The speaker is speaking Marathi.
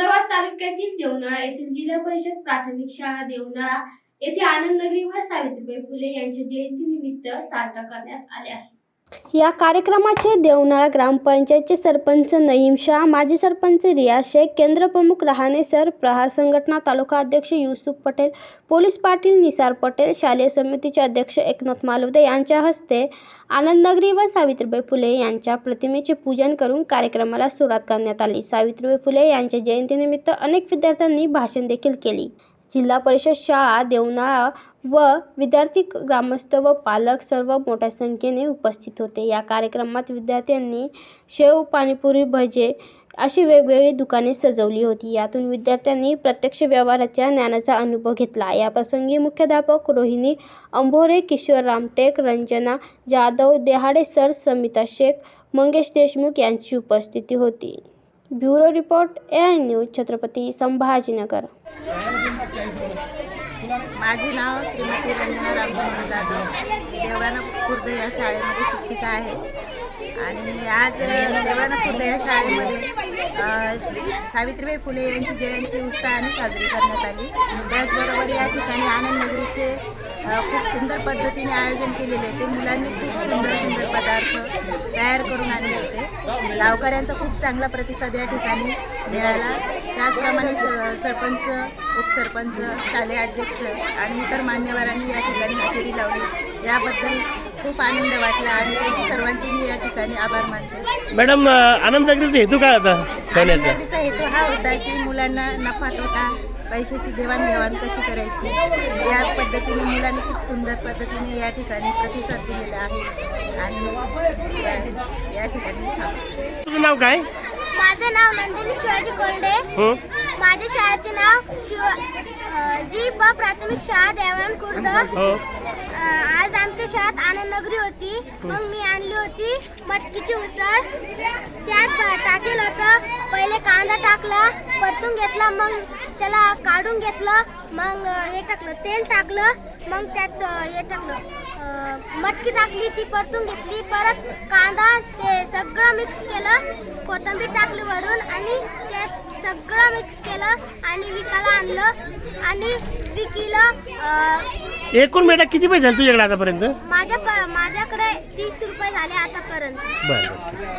खुलताबाद तालुक्यातील देवनाळा येथील जिल्हा परिषद प्राथमिक शाळा देवनाळा येथे आनंदनगरी व सावित्रीबाई फुले यांच्या जयंतीनिमित्त साजरा करण्यात आले आहे. या कार्यक्रमाचे देवनाळा ग्रामपंचायतचे सरपंच नईम शाह माजी सरपंच रियाज शेख केंद्रप्रमुख रहाणे सर प्रहार संघटना तालुका अध्यक्ष युसुफ पटेल पोलीस पाटील निसार पटेल शालेय समितीचे अध्यक्ष एकनाथ मालवदे यांच्या हस्ते आनंदनगरी व सावित्रीबाई फुले यांच्या प्रतिमेचे पूजन करून कार्यक्रमाला सुरुवात करण्यात आली. सावित्रीबाई फुले यांच्या जयंतीनिमित्त अनेक विद्यार्थ्यांनी भाषण देखील केली. जिल्हा परिषद शाळा देवनाळा व विद्यार्थी ग्रामस्थ व पालक सर्व मोठ्या संख्येने उपस्थित होते. या कार्यक्रमात विद्यार्थ्यांनी शेव पाणीपुरी भजे अशी वेगवेगळी दुकाने सजवली होती. यातून विद्यार्थ्यांनी प्रत्यक्ष व्यवहाराच्या ज्ञानाचा अनुभव घेतला. या प्रसंगी मुख्याध्यापक रोहिणी अंभोरे किशोर रामटेक रंजना जाधव देहाडे सर समिता शेख मंगेश देशमुख यांची उपस्थिती होती. Bureau report A I news Chhatrapati Sambhajinagar माझे नाव श्रीमती रंजना रामचंद्र जाधव मी खुर्द या शाळेमध्ये शिक्षिका आहे. आणि आज देवराणा खुर्द या शाळेमध्ये सावित्रीबाई फुले यांची जयंती उत्साहाने साजरी करण्यात आली. त्याचबरोबर या ठिकाणी आनंद नगरीचे खूप सुंदर पद्धतीने आयोजन केलेले होते. मुलांनी खूप सुंदर सुंदर पदार्थ तयार करून आणले होते. गावकऱ्यांचा खूप चांगला प्रतिसाद या ठिकाणी मिळाला. त्याचप्रमाणे स- सरपंच उपसरपंच शालेय अध्यक्ष आणि इतर मान्यवरांनी या ठिकाणी हजेरी लावली. याबद्दल खूप आनंद वाटला आणि त्यांची सर्वांचे मी या ठिकाणी आभार मानते. मॅडम आनंद नगरीचा हेतू काय होता? हेतू हा होता की मुलांना नफा तोटा पैशाची देवाणघेवाण कशी करायची? या पद्धतीने मुलांनी खूप सुंदर पद्धतीने या ठिकाणी प्रतिसाद दिलेला आहे. आणि या- ठिकाणी. तुझं नाव काय? माझं नाव नंदिनी शिवाजी कोल्डे हं? माझ्या शाळेचे नाव शिव जी प प्राथमिक शाळा देवळण खुर्द. हो. आमच्या शाळेत आनंद नगरी होती. मग मी आणली होती. मटकीची उसळ. त्यात टाकेल होतं. पहिले कांदा टाकला परतून घेतला मग त्याला काढून घेतलं. मग हे टाकलं तेल टाकलं. मग त्यात हे टाकलं. मटकी टाकली ती परतून घेतली. परत कांदा ते सगळं मिक्स केलं. कोथिंबीर टाकली वरून आणि त्यात सगळं मिक्स केलं. आणि विकायला आणलं. आणि विकिलं एकूण बेटा किती पैसे झाले तुझ्याकडे आतापर्यंत? माझ्या प- माझ्याकडे तीस रुपये झाले आतापर्यंत. बरं.